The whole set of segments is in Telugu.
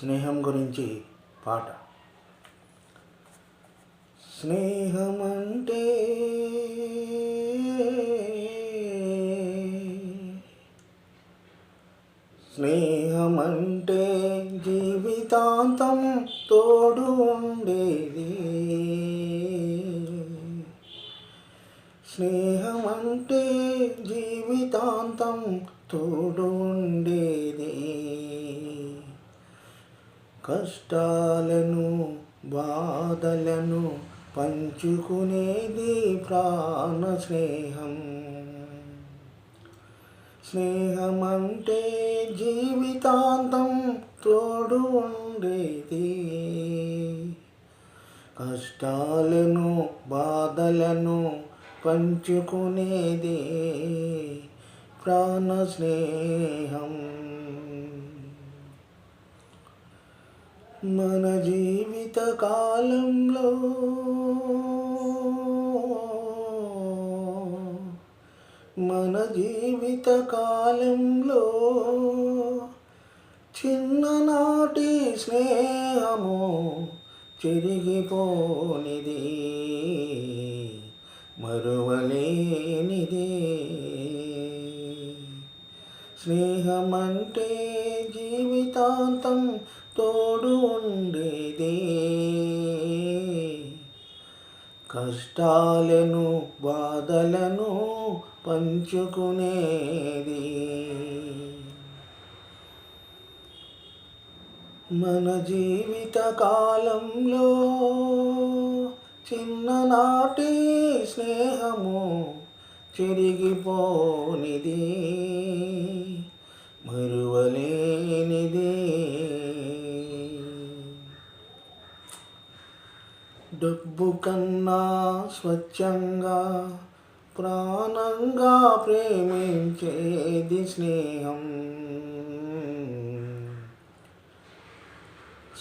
స్నేహం గురించి పాట. స్నేహం అంటే స్నేహం అంటే జీవితాంతం తోడు ఉండేది. స్నేహం అంటే జీవితాంతం తోడు ఉండేది. కష్టాలను బాధలను పంచుకునేది ప్రాణ స్నేహం. స్నేహం అంటే జీవితాంతం తోడు ఉండేది. కష్టాలను బాధలను పంచుకునేది ప్రాణ స్నేహం. మన జీవిత కాలంలో మన జీవిత కాలంలో చిన్ననాటి స్నేహము చెరిగిపోనిది మరువలేనిది. స్నేహమంటే జీవితాంతం తోడు ఉండేది కష్టాలను బాధలను పంచుకునేది మన జీవిత కాలంలో చిన్ననాటి స్నేహము చెరిగిపోనిది మరువలే డబ్బు కన్నా స్వచ్ఛంగా ప్రాణంగా ప్రేమించేది స్నేహం.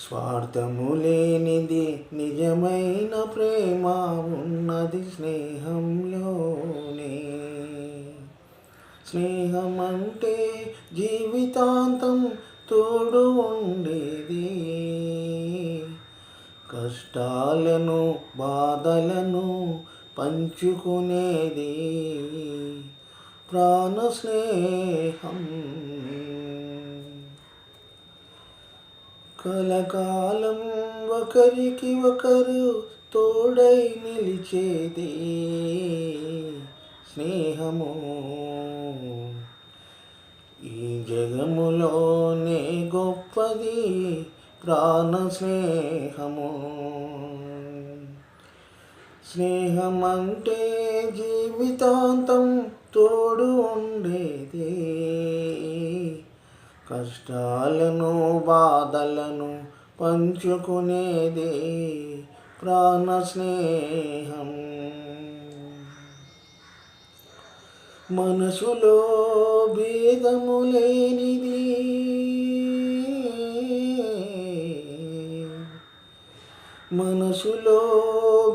స్వార్థము లేనిది నిజమైన ప్రేమ ఉన్నది స్నేహంలోనే. స్నేహం అంటే జీవితాంతం తోడు ఉండేది. కష్టాలను బాధలను పంచుకునేది ప్రాణ స్నేహం కలకాలం ఒకరికి ఒకరు తోడై నిలిచేది స్నేహము. ఈ జగములోనే గొప్పది ప్రాణ స్నేహము. స్నేహం అంటే జీవితాంతం తోడు ఉండేది. కష్టాలను బాధలను పంచుకునేది ప్రాణ స్నేహం. మనసులో భేదము లేనిది మనసులో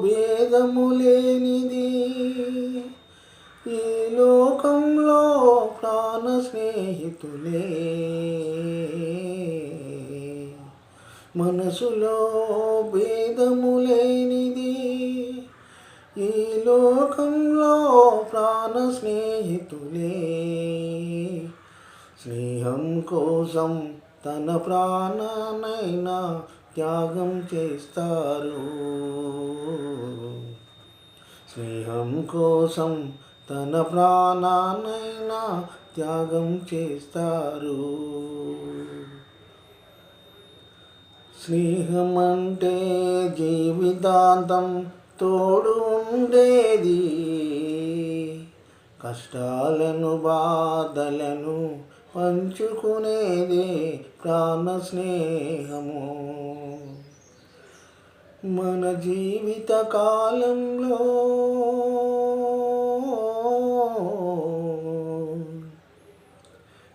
భేదము లేనిది. ఈ లోకంలో ప్రాణ స్నేహితులే. మనసులో భేదము లేనిది. ఈ లోకంలో ప్రాణ స్నేహితులే. స్నేహం కోసం తన ప్రాణనైనా త్యాగం చేస్తారు. స్నేహం కోసం తన ప్రాణానైనా త్యాగం చేస్తారు. స్నేహం అంటే జీవితాంతం తోడు ఉండేది. కష్టాలను బాధలను పంచుకునేది ప్రాణ స్నేహము. మన జీవిత కాలంలో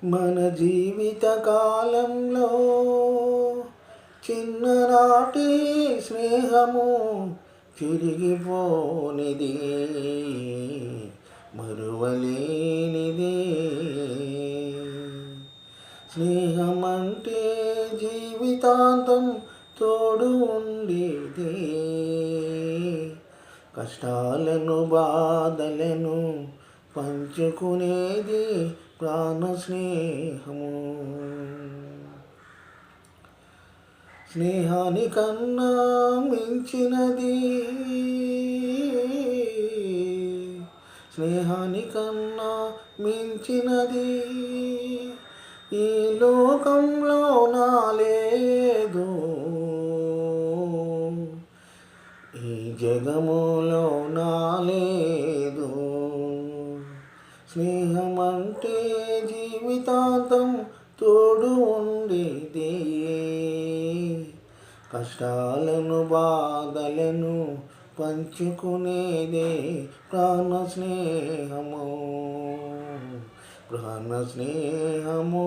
మన జీవిత కాలంలో చిన్ననాటి స్నేహము తిరిగిపోనిది మరువలేనిది. స్నేహమంటే జీవితాంతం తోడు ఉండేది. కష్టాలను బాధలను పంచుకునేది ప్రాణ స్నేహము. స్నేహానికన్నా మించినది. స్నేహానికన్నా మించినది. ఈ లోకంలో నాలే జగములో నాలేదు. స్నేహమంటే జీవితాంతం తోడు ఉండేది కష్టాలను బాధలను పంచుకునేదే ప్రాణ స్నేహము ప్రాణ స్నేహము